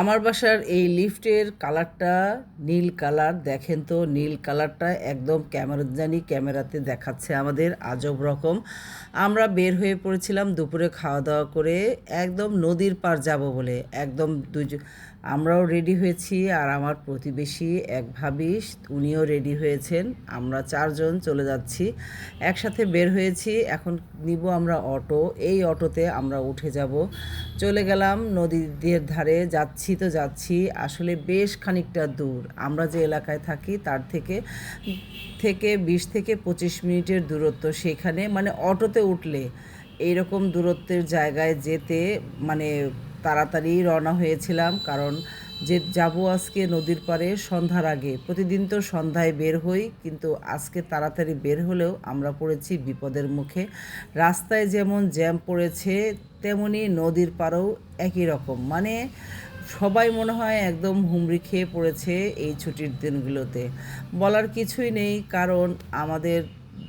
আমার বাসার এই লিফটের কালারটা নীল কালার, দেখেন তো, নীল কালারটা একদম ক্যামেরা জানি ক্যামেরাতে দেখাচ্ছে আমাদের আজব রকম। আমরা বের হয়ে পড়েছিলাম দুপুরে খাওয়া দাওয়া করে একদম নদীর পার যাব বলে, একদম দুজন আমরাও রেডি হয়েছি আর আমার প্রতিবেশী এক ভাবি, উনিও রেডি হয়েছেন। আমরা চারজন চলে যাচ্ছি। একসাথে বের হয়েছি। এখন নিব আমরা অটো। এই অটোতে আমরা উঠে যাব। চলে গেলাম নদীর ধারে। যাচ্ছি তো যাচ্ছি। আসলে বেশ খানিকটা দূর। আমরা যে এলাকায় থাকি, তার থেকে থেকে বিশ থেকে পঁচিশ মিনিটের দূরত্ব সেখানে। মানে অটোতে উঠলে এইরকম দূরত্বের জায়গায় যেতে মানে তাড়াতাড়ি রওনা হয়েছিলাম, কারণ যে যাব আজকে নদীর পাড়ে সন্ধ্যার আগে। প্রতিদিন তো সন্ধ্যায় বের হই, কিন্তু আজকে তাড়াতাড়ি বের হলেও আমরা পড়েছি বিপদের মুখে। রাস্তায় যেমন জ্যাম পড়েছে, তেমনি নদীর পাড়েও একই রকম। মানে সবাই মনে হয় একদম হুমড়ি খেয়ে পড়েছে এই ছুটির দিনগুলোতে। বলার কিছুই নেই, কারণ আমাদের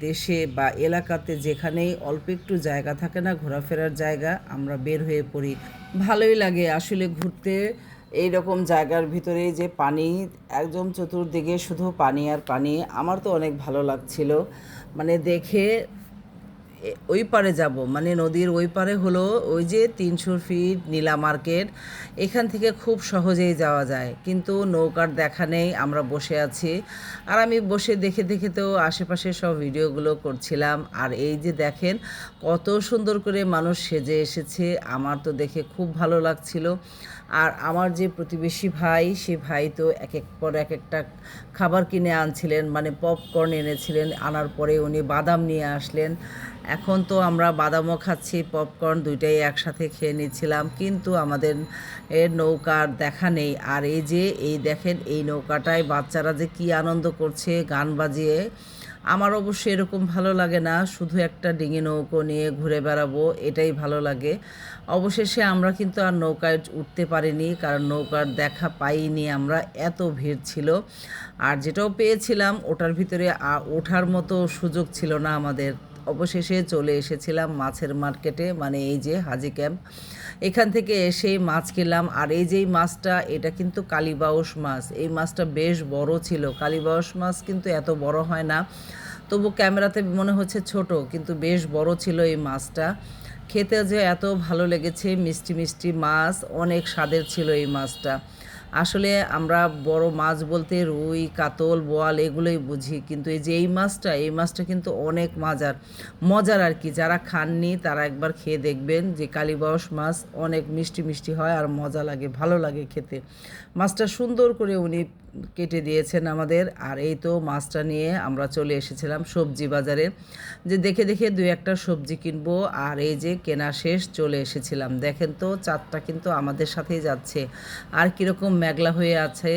দেশে বা এলাকাতে যেখানেই অল্প একটু জায়গা থাকে না, ঘোরাফেরার জায়গা, আমরা বের হয়ে পড়ি। ভালোই লাগে আসলে ঘুরতে। এই রকম জায়গার ভিতরে যে পানি, একদম চতুর্দিকে শুধু পানি আর পানি, আমার তো অনেক ভালো লাগছিল। মানে দেখে ওই পারে যাব। মানে নদীর ওই পারে হলো ওই যে তিনশো ফিট নীলা মার্কেট। এখান থেকে খুব সহজেই যাওয়া যায়। কিন্তু নৌকার দেখা নেই, আমরা বসে আছি। আর আমি বসে দেখে দেখে তো আশেপাশে সব ভিডিওগুলো করছিলাম। আর এই যে দেখেন, কত সুন্দর করে মানুষ সেজে এসেছে। আমার তো দেখে খুব ভালো লাগছিল। আর আমার যে প্রতিবেশী ভাই, সে ভাই তো এক এক পর এক একটা খাবার কিনে আনছিলেন মানে পপকর্ন এনেছিলেন, আনার পরে উনি বাদাম নিয়ে আসলেন। এখন তো আমরা বাদামও খাচ্ছি পপকর্ন দুইটাই একসাথে খেয়ে নিচ্ছিলাম, কিন্তু আমাদের এর নৌকার দেখা নেই। আর এই যে, এই দেখেন, এই নৌকাটায় বাচ্চারা যে কি আনন্দ করছে, গান বাজিয়ে আমার অবশ্য এরকম ভালো লাগে না, শুধু একটা ডিঙি নৌকো নিয়ে ঘুরে বেড়াবো, এটাই ভালো লাগে। অবশেষে আমরা কিন্তু আর নৌকায় উঠতে পারিনি, কারণ নৌকার দেখা পাইনি আমরা, এত ভিড় ছিল। আর যেটাও পেয়েছিলাম, ওটার ভিতরে ওঠার মতো সুযোগ ছিল না আমাদের। অবশেষে চলে এসেছিলাম মাছের মার্কেটে মানে এই যে হাজি ক্যাম্প। এখান থেকে এসে মাছ খেলাম। আর এই যেই মাছটা, এটা কিন্তু কালীবাউস মাছ। এই মাছটা বেশ বড় ছিল। কালীবাউস মাছ কিন্তু এত বড় হয় না। তবু ক্যামেরাতে মনে হচ্ছে ছোট, কিন্তু বেশ বড় ছিল এই মাছটা। খেতে যে এত ভালো লেগেছে, মিষ্টি মিষ্টি মাছ, অনেক স্বাদের ছিল এই মাছটা। আসলে আমরা বড় মাছ বলতে রুই, কাতল, বোয়াল এগুলোই বুঝি, কিন্তু এই যে এই মাছটা এই মাছটা কিন্তু অনেক মজার। মজার আর কি, যারা খাননি তারা একবার খেয়ে দেখবেন যে কালীবাউস মাছ অনেক মিষ্টি মিষ্টি হয় আর মজা লাগে, ভালো লাগে খেতে। মাছটা সুন্দর করে উনি কেটে দিয়েছেন আমাদের, আর এই তো মাছটা নিয়ে আমরা চলে এসেছিলাম সবজি বাজারে, যে দেখে দেখে দুই একটা সবজি কিনবো, আর এই যে কেনা শেষ চলে এসেছিলাম। দেখেন তো, চাঁদটা কিন্তু আমাদের সাথেই যাচ্ছে। আর কীরকম মেঘলা হয়ে আছে।